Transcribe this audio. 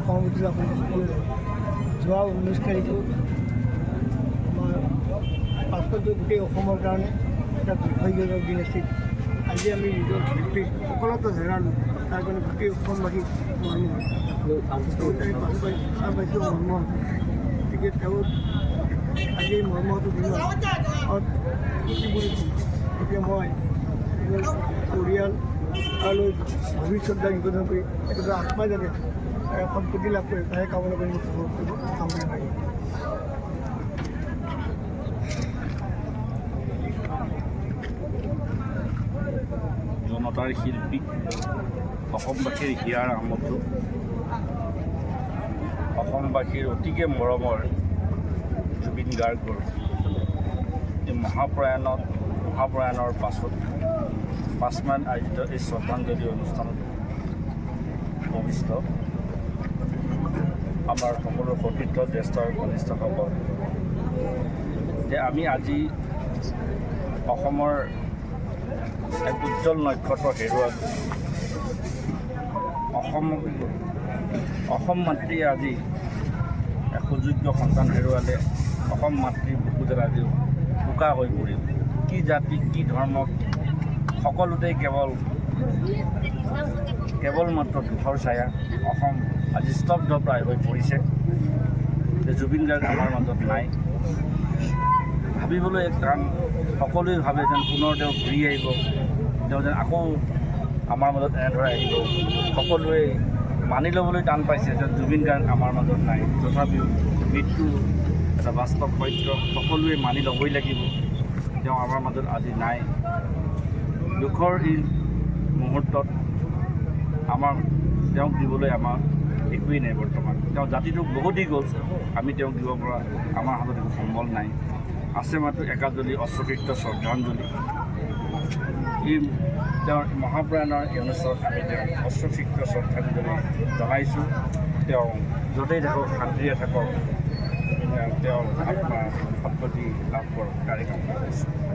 Committee যোৱা ঊনৈছ তাৰিখে আমাৰ পাছত গোটেই অসমৰ কাৰণে এটা দুৰ্ভাগ্যজনক দিন আছিল আজি আমি নিজৰ শিল্পীক সফলতা হেৰালোঁ তাৰ কাৰণে গোটেই অসমবাসী মানুহ পাইছোঁ মৰ্ম গতিকে তেওঁ আজি এই মৰ্মটো দিনত কি বুলি এতিয়া মই পৰিয়াল আৰু ভৱিষ্যত নিবেদন কৰি একদম আত্মাই যাতে এ, সম্পত্তি লাভ কৰে তাহে কামনা কৰি মোক সফল কৰিব কামনা কৰি জনতাৰ শিল্পী অসমবাসীৰ হিয়াৰ আমঠু অসমবাসীৰ অতিকে মৰমৰ জুবিন গাৰ্গৰ এই মহাপ্ৰয়াণত মহাপ্ৰয়াণৰ পাছত পাঁচমান আয়োজিত এই শ্ৰদ্ধাঞ্জলি অনুষ্ঠানত উপবিষ্ট আমাৰ সকলো সতীৰ্থ জ্যেষ্ঠ আৰু কনিষ্ঠসকল। যে আমি আজি অসমৰ এক উজ্জ্বল নক্ষত্ৰ হেৰুৱালোঁ অসম অসম মাতৃয়ে আজি এক সুযোগ্য সন্তান হেৰুৱালে অসম মাতৃৰ বুকুত আজি বোকা হৈ পৰিল। কি জাতি কি ধৰ্ম সকলোতে কেৱল কেৱল মাত্ৰ দুখৰ ছায়া। অসম আজি স্তব্ধ প্ৰায় হৈ পৰিছে। যে জুবিন গাৰ্গ আমাৰ মাজত নাই। ভাবিবলৈ টান। সকলোৱে ভাবে যেন পুনৰ তেওঁ ঘূৰি আহিব। তেওঁ যেন আকৌ আমাৰ মাজত এনেদৰে আহিব। সকলোৱে মানি ল'বলৈ টান পাইছে যে জুবিন গাৰ্গ আমাৰ মাজত নাই। তথাপিও মৃত্যু এটা বাস্তৱ সত্য। সকলোৱে মানি ল'বই লাগিব। তেওঁ আমাৰ মাজত আজি নাই। দুখৰ এই মুহূৰ্তত আমাৰ তেওঁক দিবলৈ আমাৰ একোৱেই নাই বৰ্তমান। তেওঁ জাতিটোক বহুত দি গ'ল। আমি তেওঁক দিব পৰা আমাৰ হাতত একো সম্বল নাই। আছে মাত্ৰ একাজলি অশ্বকৃত শ্ৰদ্ধাঞ্জলি। এই তেওঁৰ মহাপ্ৰাণৰ এই অনুষ্ঠানত আমি তেওঁক অশ্বকৃত শ্ৰদ্ধাঞ্জলি জনাইছোঁ। তেওঁ য'তেই থাকক, শান্তিৰে থাকক তেওঁৰ আত্মা সদ্গতি লাভ কৰক। তাৰে কামনা কৰিছোঁ।